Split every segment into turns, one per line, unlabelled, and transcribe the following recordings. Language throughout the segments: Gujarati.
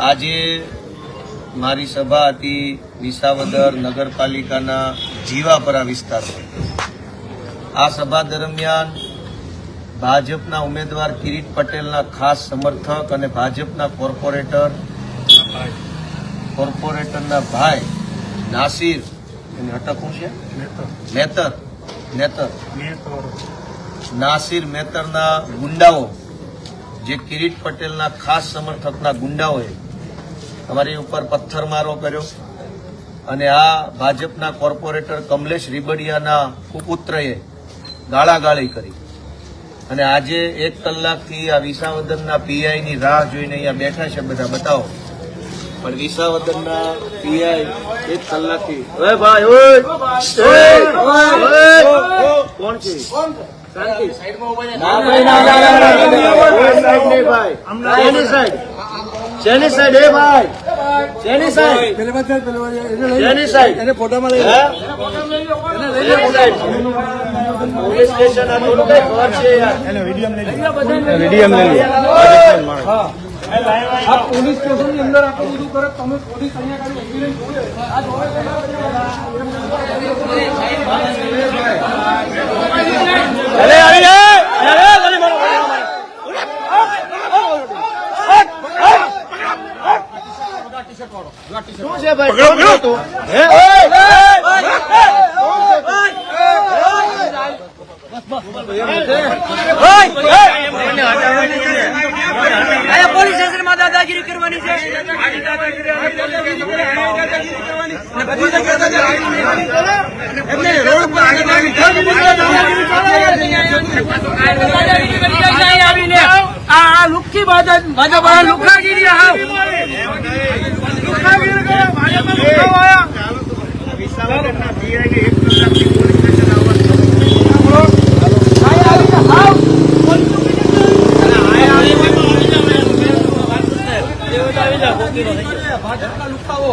આજે મારી સભા હતી વિસાવદર નગરપાલિકાના જીવાપરા વિસ્તારમાં આ સભા દરમિયાન ભાજપના ઉમેદવાર કિરીટ પટેલના ખાસ સમર્થક અને ભાજપના કોર્પોરેટર કોર્પોરેટરના ભાઈ નાસિર એની અટકવું છે? નેતર નેતર નાસિર મેતરના ગુંડાઓ જે કિરીટ પટેલના ખાસ સમર્થકના ગુંડાઓએ અમારી ઉપર પથ્થરમારો કર્યો અને આ ભાજપના કોર્પોરેટર કમલેશ રીબડિયાના કુપુત્રએ ગાળાગાળી કરી અને આજે એક કલાકથી આ વિસાવદનના પીઆઈની રાહ જોઈને અહીંયા બેઠા છે બધા બતાવો પણ વિસાવદનના પીઆઈ એક કલાકથી ઓય ભાઈ ઓય! કોણ છે શાંતિ. ના ભાઈ, ના, ભાઈ. શેની સાઈડ? શેની સાઈડ એ ભાઈ. શેની સાઈડ શેની સાઈડ એને ફોટામાં લઈ પોલીસ સ્ટેશન આ થોડું કઈ ઘર છે યાર?
પોલીસ સ્ટેશનની અંદર આપણે બધું કરે તમે પોલીસ અહીંયા
શું છે ભાઈ હે?
અહીંયા પોલીસ સ્ટેશનમાં દાદાગીરી કરવાની છે આ લુખ્ખી ભાજપ ભાજપ આ લુખાવાયા ભાજપના લુખાવો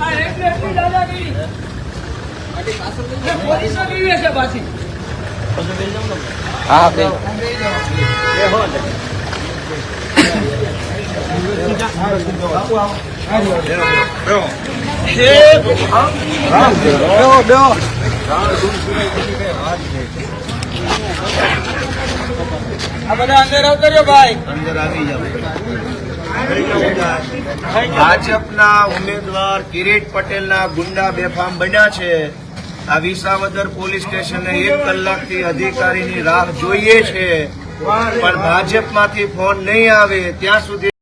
આ એટલે એટલી દાદાગીરી પોલીસ કેવી છે પાછી
ભાજપના ઉમેદવાર કિરીટ પટેલના ગુંડા બેફામ બન્યા છે. આ વિસાવદર પોલીસ સ્ટેશને એક કલાકથી અધિકારીની રાહ જોઈએ છે. પણ ભાજપમાંથી ફોન નહીં આવે, ત્યાં સુધી